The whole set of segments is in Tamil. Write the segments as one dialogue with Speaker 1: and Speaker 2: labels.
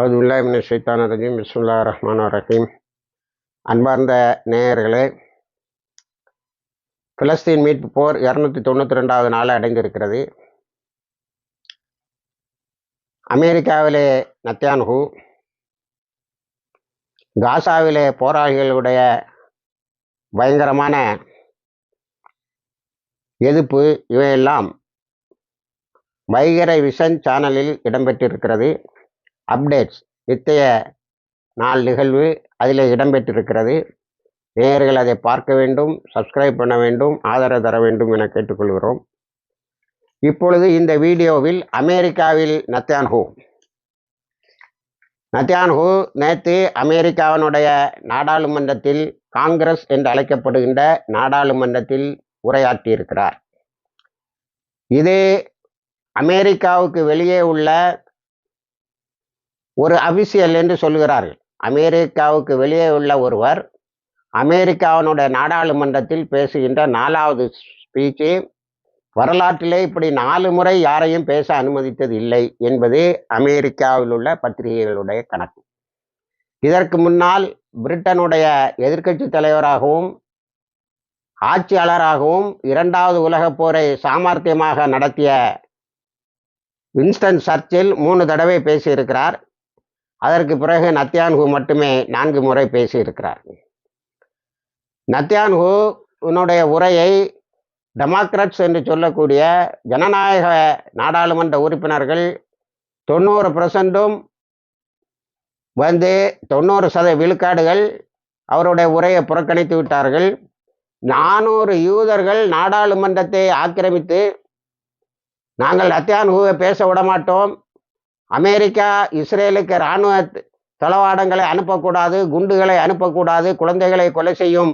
Speaker 1: அது உல்லாமின ஷைத்தான ரஜீம். பிஸ்முல்லா ரஹ்மான் ரஹீம். அன்பார்ந்த நேயர்களே பிலஸ்தீன் மீட்பு போர் இரநூத்தி தொண்ணூற்றி ரெண்டாவது நாளை அடைந்திருக்கிறது. அமெரிக்காவிலே நத்தியான்ஹூ காசாவிலே போராளிகளுடைய பயங்கரமான எதிர்ப்பு இவையெல்லாம் வைகரை விஷன் சேனலில் இடம்பெற்றிருக்கிறது. அப்டேட்ஸ் நித்திய நாள் நிகழ்வு அதில் இடம்பெற்றிருக்கிறது. நேயர்கள் அதை பார்க்க வேண்டும் சப்ஸ்கிரைப் பண்ண வேண்டும் ஆதரவு தர வேண்டும் என கேட்டுக்கொள்கிறோம். இப்பொழுது இந்த வீடியோவில் அமெரிக்காவில் நத்தியான்ஹூ நத்தியான்ஹூ நேற்று அமெரிக்காவினுடைய நாடாளுமன்றத்தில் காங்கிரஸ் என்று அழைக்கப்படுகின்ற நாடாளுமன்றத்தில் உரையாற்றியிருக்கிறார். இது அமெரிக்காவுக்கு வெளியே உள்ள ஒரு அபிஷியல் என்று சொல்கிறார்கள் அமெரிக்காவுக்கு வெளியே உள்ள ஒருவர் அமெரிக்காவினுடைய நாடாளுமன்றத்தில் பேசுகின்ற நாலாவது ஸ்பீச்சு வரலாற்றிலே இப்படி நாலு முறை யாரையும் பேச அனுமதித்தது இல்லை என்பது அமெரிக்காவில் உள்ள பத்திரிகைகளுடைய கணக்கு. இதற்கு முன்னால் பிரிட்டனுடைய எதிர்க்கட்சி தலைவராகவும் ஆட்சியாளராகவும் இரண்டாவது உலகப் போரை சாமர்த்தியமாக நடத்திய வின்ஸ்டன் சர்ச்சில் மூணு தடவை பேசியிருக்கிறார். அதற்கு பிறகு நத்தியான்ஹூ மட்டுமே நான்கு முறை பேசியிருக்கிறார். நத்தியான்ஹூ உன்னுடைய உரையை டெமோக்ரட்ஸ் என்று சொல்லக்கூடிய ஜனநாயக நாடாளுமன்ற உறுப்பினர்கள் தொண்ணூறு பர்சன்ட்டும் வந்து தொண்ணூறு சத விழுக்காடுகள் அவருடைய உரையை புறக்கணித்து விட்டார்கள். நானூறு யூதர்கள் நாடாளுமன்றத்தை ஆக்கிரமித்து நாங்கள் நத்தியான்ஹூவை பேச விட மாட்டோம் அமெரிக்கா இஸ்ரேலுக்கு இராணுவ தளவாடங்களை அனுப்பக்கூடாது குண்டுகளை அனுப்பக்கூடாது குழந்தைகளை கொலை செய்யும்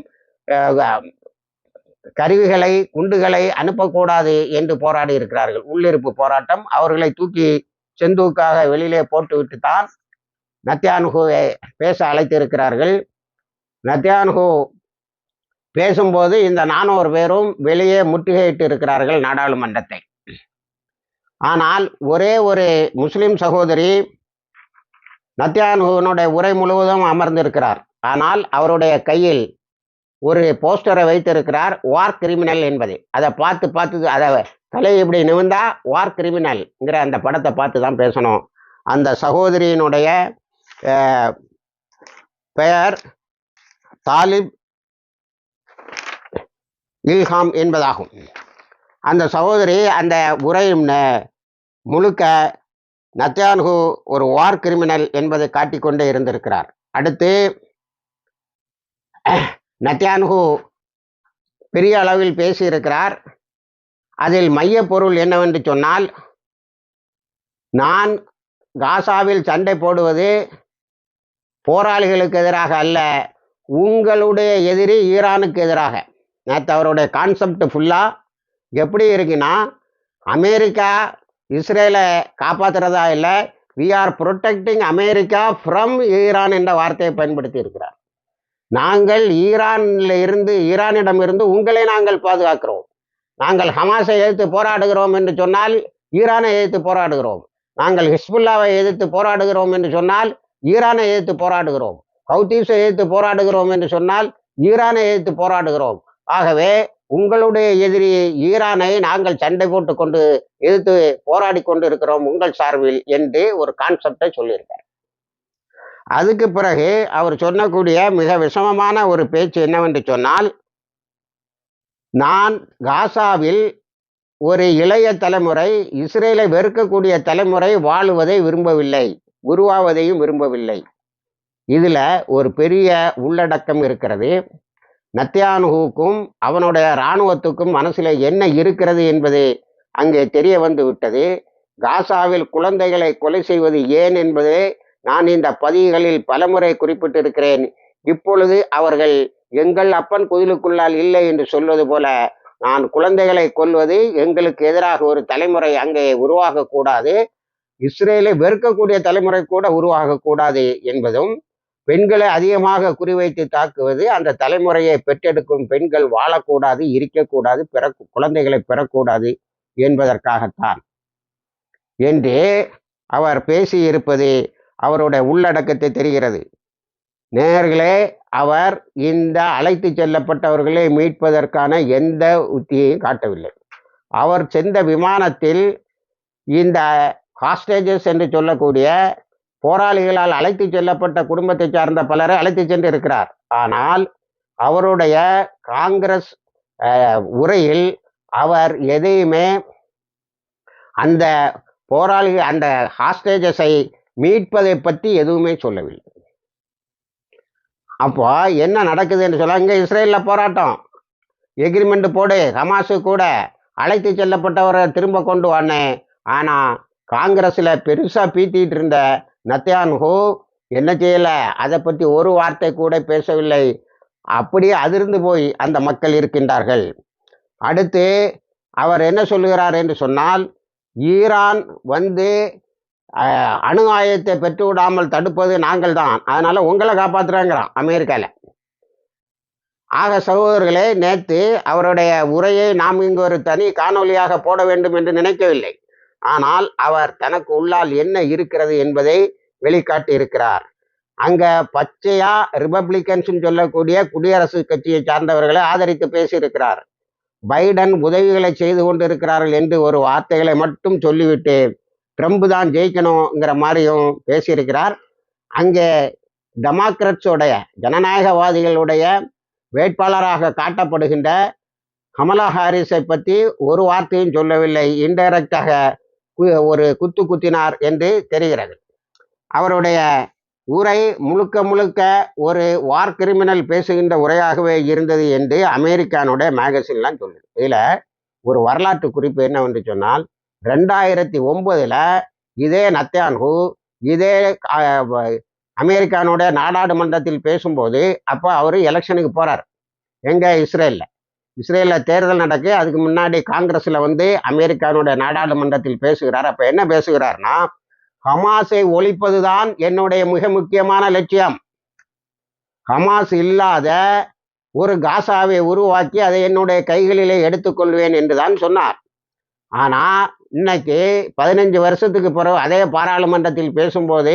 Speaker 1: கருவிகளை குண்டுகளை அனுப்பக்கூடாது என்று போராடி இருக்கிறார்கள். உள்ளிருப்பு போராட்டம் அவர்களை தூக்கி செந்தூக்காக வெளியிலே போட்டுவிட்டு தான் நத்தியானுகுவை பேச அழைத்திருக்கிறார்கள். நத்தியானுகு பேசும்போது இந்த நானூறு பேரும் வெளியே முற்றுகையிட்டு இருக்கிறார்கள் நாடாளுமன்றத்தை. ஆனால் ஒரே ஒரு முஸ்லிம் சகோதரி நத்தியானுடைய உரை முழுவதும் அமர்ந்திருக்கிறார். ஆனால் அவருடைய கையில் ஒரு போஸ்டரை வைத்திருக்கிறார் வார் கிரிமினல் என்பது. அதை பார்த்து பார்த்து அதை தலை இப்படி நிமிந்தா வார் கிரிமினல்ங்கிற அந்த படத்தை பார்த்து தான் பேசணும். அந்த சகோதரியினுடைய பெயர் தாலிப் இல்ஹாம் என்பதாகும். அந்த சகோதரி அந்த உரை முழுக்க நத்தியான்ஹு ஒரு வார் கிரிமினல் என்பதை காட்டிக்கொண்டே இருந்திருக்கிறார். அடுத்து நத்தியான்ஹு பெரிய அளவில் பேசியிருக்கிறார். அதில் மைய பொருள் என்னவென்று சொன்னால் நான் காசாவில் சண்டை போடுவது போராளிகளுக்கு எதிராக அல்ல உங்களுடைய எதிரி ஈரானுக்கு எதிராக. நேற்று அவருடைய கான்செப்ட் ஃபுல்லாக எப்படி இருக்குன்னா அமெரிக்கா இஸ்ரேலை காப்பாற்றுறதா இல்லை we are protecting America from Iran என்ற வார்த்தையை பயன்படுத்தி இருக்கிறார். நாங்கள் ஈரானில் இருந்து ஈரானிடம் இருந்து உங்களை நாங்கள் பாதுகாக்கிறோம். நாங்கள் ஹமாஸை எதிர்த்து போராடுகிறோம் என்று சொன்னால் ஈரானை எதிர்த்து போராடுகிறோம். நாங்கள் ஹிஸ்புல்லாவை எதிர்த்து போராடுகிறோம் என்று சொன்னால் ஈரானை எதிர்த்து போராடுகிறோம். ஹவுத்தீஸை எதிர்த்து போராடுகிறோம் என்று சொன்னால் ஈரானை எதிர்த்து போராடுகிறோம். ஆகவே உங்களுடைய எதிரி ஈரானை நாங்கள் சண்டை போட்டு கொண்டு எதிர்த்து போராடி கொண்டு இருக்கிறோம் உங்கள் சார்பில் என்று ஒரு கான்செப்டை சொல்லியிருக்கார். அதுக்கு பிறகு அவர் சொன்னக்கூடிய மிக விஷமமான ஒரு பேச்சு என்னவென்று சொன்னால் நான் காசாவில் ஒரு இளைய தலைமுறை இஸ்ரேலை வெறுக்கக்கூடிய தலைமுறை வாழுவதை விரும்பவில்லை உருவாவதையும் விரும்பவில்லை. இதில் ஒரு பெரிய உள்ளடக்கம் இருக்கிறது. நத்தியானுகுக்கும் அவனுடைய இராணுவத்துக்கும் மனசில் என்ன இருக்கிறது என்பது அங்கே தெரிய வந்து விட்டது. காசாவில் குழந்தைகளை கொலை செய்வது ஏன் என்பதை நான் இந்த பதிவுகளில் பலமுறை குறிப்பிட்டிருக்கிறேன். இப்பொழுது அவர்கள் எங்கள் அப்பன் குயிலுக்குள்ளால் இல்லை என்று சொல்வது போல நான் குழந்தைகளை கொல்வது எங்களுக்கு எதிராக ஒரு தலைமுறை அங்கே உருவாகக்கூடாது. இஸ்ரேலை வெறுக்கக்கூடிய தலைமுறை கூட உருவாகக்கூடாது என்பதும் பெண்களை அதிகமாக குறிவைத்து தாக்குவது அந்த தலைமுறையை பெற்றெடுக்கும் பெண்கள் வாழக்கூடாது இருக்கக்கூடாது பிற குழந்தைகளை பெறக்கூடாது என்பதற்காகத்தான். என்று அவர் பேசியிருப்பது அவருடைய உள்ளடக்கத்தை தெரிகிறது. நேர்களே அவர் இந்த அழைத்து செல்லப்பட்டவர்களை மீட்பதற்கான எந்த உத்தியையும் காட்டவில்லை. அவர் சென்ற விமானத்தில் இந்த ஹாஸ்டேஜஸ் என்று சொல்லக்கூடிய போராளிகளால் அழைத்து செல்லப்பட்ட குடும்பத்தை சார்ந்த பலரை அழைத்து சென்று இருக்கிறார் ஆனால் அவருடைய காங்கிரஸ் உரையில் அவர் எதையுமே அந்த போராளி அந்த ஹாஸ்டேஜஸை மீட்பதை பற்றி எதுவுமே சொல்லவில்லை. அப்போ என்ன நடக்குதுன்னு சொல்ல இங்கே இஸ்ரேலில் போராட்டம். எக்ரிமெண்ட் போடு ஹமாஸு கூட அழைத்து செல்லப்பட்டவரை திரும்ப கொண்டு வானேன் ஆனால் காங்கிரஸில் பெருசாக பீத்திட்டு இருந்த நத்தியான்ஹூ என்ன செய்யலை? அதை பற்றி ஒரு வார்த்தை கூட பேசவில்லை. அப்படியே அதிர்ந்து போய் அந்த மக்கள் இருக்கின்றார்கள். அடுத்து அவர் என்ன சொல்லுகிறார் என்று சொன்னால் ஈரான் வந்து அணு ஆயுதத்தை பெற்று விடாமல் தடுப்பது நாங்கள் தான். அதனால் உங்களை காப்பாற்றுறாங்கிறான் அமெரிக்காவில் ஆக சகோதரர்களே நேற்று அவருடைய உரையை நாம் இங்கு ஒரு தனி காணொலியாக போட வேண்டும் என்று நினைக்கவில்லை. ஆனால் அவர் தனக்கு உள்ளால் என்ன இருக்கிறது என்பதை வெளிக்காட்டி இருக்கிறார் அங்க பச்சையா ரிபப்ளிகன்ஸ் சொல்லக்கூடிய குடியரசு கட்சியை சார்ந்தவர்களை ஆதரித்து பேசியிருக்கிறார். பைடன் உதவிகளை செய்து கொண்டிருக்கிறார்கள் என்று ஒரு வார்த்தைகளை மட்டும் சொல்லிவிட்டு ட்ரம்ப் தான் ஜெயிக்கணுங்கிற மாதிரியும் பேசியிருக்கிறார். அங்கே டெமோக்ரட்ஸோடைய ஜனநாயகவாதிகளுடைய வேட்பாளராக காட்டப்படுகின்ற கமலா ஹாரிஸை பற்றி ஒரு வார்த்தையும் சொல்லவில்லை. இன்டைரக்டாக ஒரு குத்து குத்தினார் என்று தெரிகிறது. அவருடைய உரை முழுக்க முழுக்க ஒரு வார் கிரிமினல் பேசுகின்ற உரையாகவே இருந்தது என்று அமெரிக்கானுடைய மேகசின்லாம் சொல்லுது. இதில் ஒரு வரலாற்று குறிப்பு என்னவென்று சொன்னால் ரெண்டாயிரத்தி ஒன்பதில் இதே நத்தியான்ஹூ இதே அமெரிக்கானுடைய நாடாளுமன்றத்தில் பேசும்போது அப்போ அவர் எலெக்ஷனுக்கு போகிறார் எங்கே இஸ்ரேலில். இஸ்ரேலில் தேர்தல் நடக்கு அதுக்கு முன்னாடி காங்கிரஸில் வந்து அமெரிக்கானுடைய நாடாளுமன்றத்தில் பேசுகிறார். அப்போ என்ன பேசுகிறார்னா ஹமாஸை ஒழிப்பதுதான் என்னுடைய மிக முக்கியமான லட்சியம். ஹமாஸ் இல்லாத ஒரு காசாவை உருவாக்கி அதை என்னுடைய கைகளிலே எடுத்துக்கொள்வேன் என்று தான் சொன்னார். ஆனா இன்னைக்கு பதினஞ்சு வருஷத்துக்கு பிறகு அதே பாராளுமன்றத்தில் பேசும்போது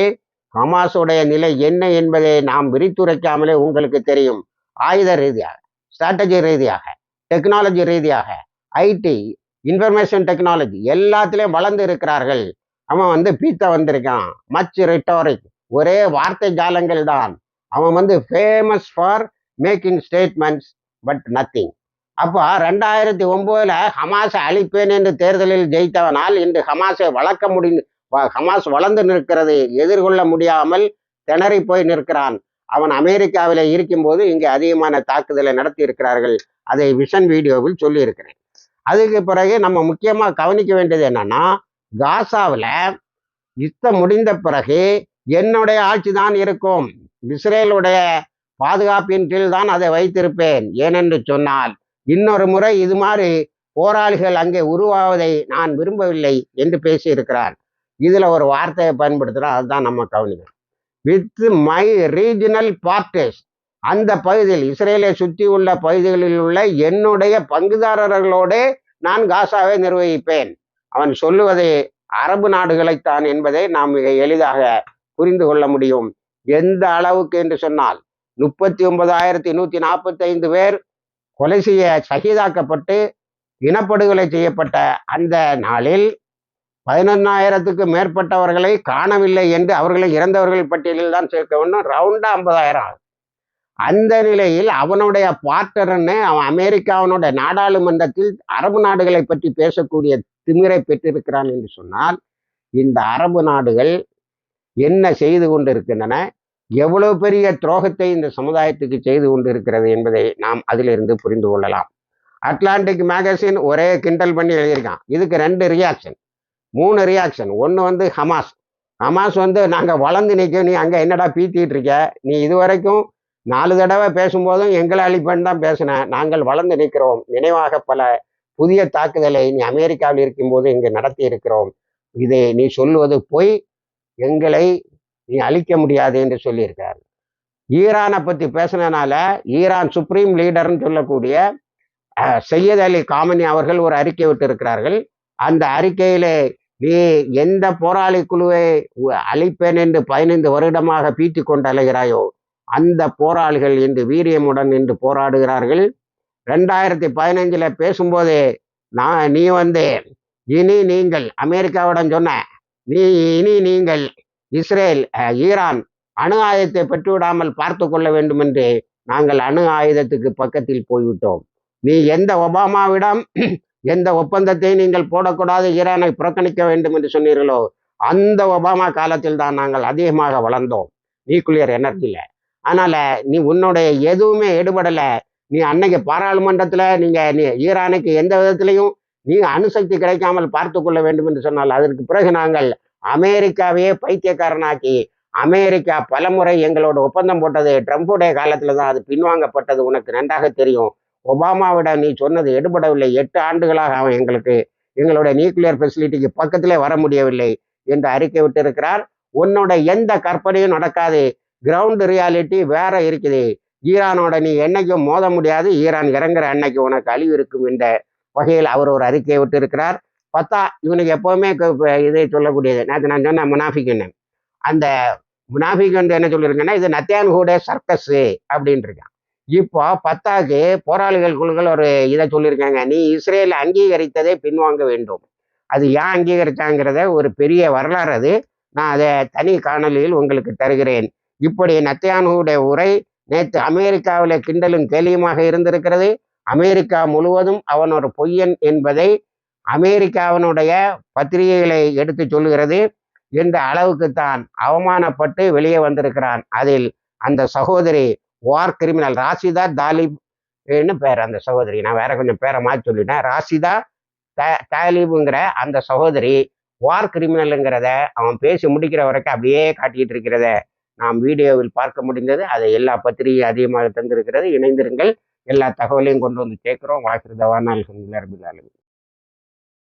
Speaker 1: ஹமாஸுடைய நிலை என்ன என்பதை நாம் விரித்துரைக்காமலே உங்களுக்கு தெரியும். ஆயுத ரீதியாக ஸ்ட்ராட்டஜி ரீதியாக. டெக்னாலஜி ரீதியாக ஐடி இன்ஃபர்மேஷன் டெக்னாலஜி எல்லாத்திலையும் வளர்ந்து இருக்கிறார்கள். அவன் வந்து பீத்த வந்திருக்கான். மச் ரிட்டோரிக் ஒரே வார்த்தை ஜாலங்கள் தான். அவன் வந்து famous for making statements but nothing அப்போ ரெண்டாயிரத்தி ஒம்போதில் ஹமாஸை அழிப்பேன் என்று தேர்தலில் ஜெயித்தவனால் இன்று ஹமாஸை வளர்க்க முடி வ- ஹமாஸ் வளர்ந்து நிற்கிறது. எதிர்கொள்ள முடியாமல் திணறி போய் நிற்கிறான். அவன் அமெரிக்காவில் இருக்கும்போது இங்கே அதிகமான தாக்குதலை நடத்தி இருக்கிறார்கள் அதை விஷன் வீடியோவில் சொல்லியிருக்கிறேன். அதுக்கு பிறகு நம்ம முக்கியமாக கவனிக்க வேண்டியது என்னன்னா காசாவில் யுத்தம் முடிந்த பிறகு என்னுடைய ஆட்சி தான் இருக்கும். இஸ்ரேலுடைய பாதுகாப்பின் கீழ் தான் அதை வைத்திருப்பேன். ஏனென்று சொன்னால் இன்னொரு முறை இது மாதிரி போராளிகள் அங்கே உருவாவதை நான் விரும்பவில்லை என்று பேசியிருக்கிறார். இதுல ஒரு வார்த்தையை பயன்படுத்துகிறா அதுதான் நம்ம கவனிக்கணும் வித் மை ரீஜனல் பார்ட்டிஸ் அந்த பகுதியில் இஸ்ரேலை சுற்றி உள்ள பகுதிகளில் உள்ள என்னுடைய பங்குதாரர்களோடு நான் காசாவை நிர்வகிப்பேன். அவன் சொல்லுவது அரபு நாடுகளைத்தான் என்பதை நாம் மிக எளிதாக புரிந்து கொள்ள முடியும். எந்த அளவுக்கு என்று சொன்னால் முப்பத்தி ஒன்பதாயிரத்தி நூற்றி நாற்பத்தைந்து பேர் கொலை செய்ய சகிதாக்கப்பட்டு இனப்படுகொலை செய்யப்பட்ட அந்த நாளில் பதினொன்னாயிரத்துக்கு மேற்பட்டவர்களை காணவில்லை என்று அவர்களை இறந்தவர்கள் பட்டியலில் தான் சேர்க்க வேண்டும். ரவுண்டா ஐம்பதாயிரம் ஆகும். அந்த நிலையில் அவனுடைய பார்ட்டர்ன்னு அவன் அமெரிக்காவனுடைய நாடாளுமன்றத்தில் அரபு நாடுகளை பற்றி பேசக்கூடிய திமிரை பெற்றிருக்கிறான் என்று சொன்னால் இந்த அரபு நாடுகள் என்ன செய்து கொண்டிருக்கின்றன? எவ்வளவு பெரிய துரோகத்தை இந்த சமுதாயத்துக்கு செய்து கொண்டிருக்கிறது என்பதை நாம் அதிலிருந்து புரிந்து கொள்ளலாம். அட்லாண்டிக் மேகசின் ஒரே கிண்டல் பண்ணி எழுதியிருக்கான். இதுக்கு ரெண்டு ரியாக்ஷன் மூணு ரியாக்ஷன் ஒன்று வந்து ஹமாஸ். ஹமாஸ் வந்து நாங்கள் வளர்ந்து நிற்க நீ அங்கே என்னடா பீத்திட்டு இருக்க? நீ இது வரைக்கும் நாலு தடவை பேசும்போதும் எங்களை அழிப்பேன்னு தான் பேசினேன் நாங்கள் வளர்ந்து நிற்கிறோம். நினைவாக பல புதிய தாக்குதலை நீ அமெரிக்காவில் இருக்கும்போது இங்கு நடத்தி இருக்கிறோம். இதை நீ சொல்லுவது பொய். எங்களை நீ அழிக்க முடியாது என்று சொல்லியிருக்கார் ஈரானை பற்றி பேசினனால ஈரான் சுப்ரீம் லீடர்னு சொல்லக்கூடிய சையத் அலி காமனி அவர்கள் ஒரு அறிக்கை விட்டு இருக்கிறார்கள் அந்த அறிக்கையிலே நீ எந்த போராளி குழுவை அழிப்பேன் என்று பதினைந்து வருடமாக பீத்தி கொண்டு அலைகிறாயோ அந்த போராளிகள் இன்று வீரியமுடன் நின்று போராடுகிறார்கள். ரெண்டாயிரத்தி பதினஞ்சுல பேசும்போது நான் நீ வந்து இனி நீங்கள் அமெரிக்காவிடம் சொன்ன நீ இனி நீங்கள் இஸ்ரேல் ஈரான் அணு ஆயுதத்தை பெற்றுவிடாமல் பார்த்து கொள்ள வேண்டும் என்று நாங்கள் அணு ஆயுதத்துக்கு பக்கத்தில் போய்விட்டோம். நீ எந்த ஒபாமாவிடம் எந்த ஒப்பந்தத்தையும் நீங்கள் போடக்கூடாது ஈரானை புறக்கணிக்க வேண்டும் என்று சொன்னீர்களோ அந்த ஒபாமா காலத்தில் தான் நாங்கள் அதிகமாக வளர்ந்தோம். நியூக்ளியர் எனர்ஜியில். அதனால் நீ உன்னுடைய எதுவுமே எடுபடலை. நீ அன்னைக்கு பாராளுமன்றத்தில் நீங்கள் நீ ஈரானுக்கு எந்த விதத்திலையும் நீ அணுசக்தி கிடைக்காமல் பார்த்து கொள்ள வேண்டும் என்று சொன்னால் அதற்கு பிறகு நாங்கள் அமெரிக்காவையே பைத்தியக்காரனாக்கி அமெரிக்கா பலமுறை எங்களோட ஒப்பந்தம் போட்டது ட்ரம்புடைய காலத்தில் தான் அது பின்வாங்கப்பட்டது உனக்கு நன்றாக தெரியும். ஒபாமாவிட நீ சொன்னது எடுபடவில்லை. எட்டு ஆண்டுகளாக அவன் எங்களுக்கு எங்களுடைய நியூக்ளியர் ஃபெசிலிட்டிக்கு பக்கத்திலே வர முடியவில்லை என்று அறிக்கை விட்டிருக்கிறார். உன்னோட எந்த கற்பனையும் நடக்காது. கிரவுண்ட் ரியாலிட்டி வேற இருக்குது. ஈரானோட நீ என்னைக்கும் மோத முடியாது. ஈரான் இறங்குற அன்னைக்கு உனக்கு அழிவு இருக்கும் என்ற வகையில் அவர் ஒரு அறிக்கையை விட்டிருக்கிறார். பார்த்தா இவனுக்கு எப்போவுமே இதை சொல்லக்கூடியது. நேற்று நான் சொன்ன முனாஃபிக்குன்னு அந்த முனாஃபிக் வந்து என்ன சொல்லியிருக்கேன்னா இது நத்தியான்கூட சர்க்கஸ் அப்படின்னு இருக்கான். இப்போ பத்தாக்கு போராளிகள் குழுக்கள் ஒரு இதை சொல்லியிருக்காங்க. நீ இஸ்ரேல் அங்கீகரித்ததை பின்வாங்க வேண்டும். அது ஏன் அங்கீகரித்தாங்கிறத ஒரு பெரிய வரலாறு அது. நான் அதை தனி காணொலியில் உங்களுக்கு தருகிறேன். இப்படி நத்தியானுடைய உரை நேற்று அமெரிக்காவில் கிண்டலும் கேலியுமாக இருந்திருக்கிறது. அமெரிக்கா முழுவதும் அவன் ஒரு பொய்யன் என்பதை அமெரிக்காவினுடைய பத்திரிகைகளை எடுத்து சொல்கிறது என்ற அளவுக்கு தான் அவமானப்பட்டு வெளியே வந்திருக்கிறான். அதில் அந்த சகோதரி வார் கிரிமினல் ராசிதா தாலிப் பேர் அந்த சகோதரி. நான் வேற கொஞ்சம் பேரை மாற்றி சொல்லிட்டேன். ராசிதா த- தாலிபுங்கிற அந்த சகோதரி வார் கிரிமினலுங்கிறத அவன் பேசி முடிக்கிற வரைக்கும் அப்படியே காட்டிக்கிட்டு இருக்கிறத நாம் வீடியோவில் பார்க்க முடிந்தது. அதை எல்லா பத்திரிகையும் அதிகமாக தந்திருக்கிறது. இணைந்திருங்கள். எல்லா தகவலையும் கொண்டு வந்து சேர்க்கிறோம் வாக்குறதவானால்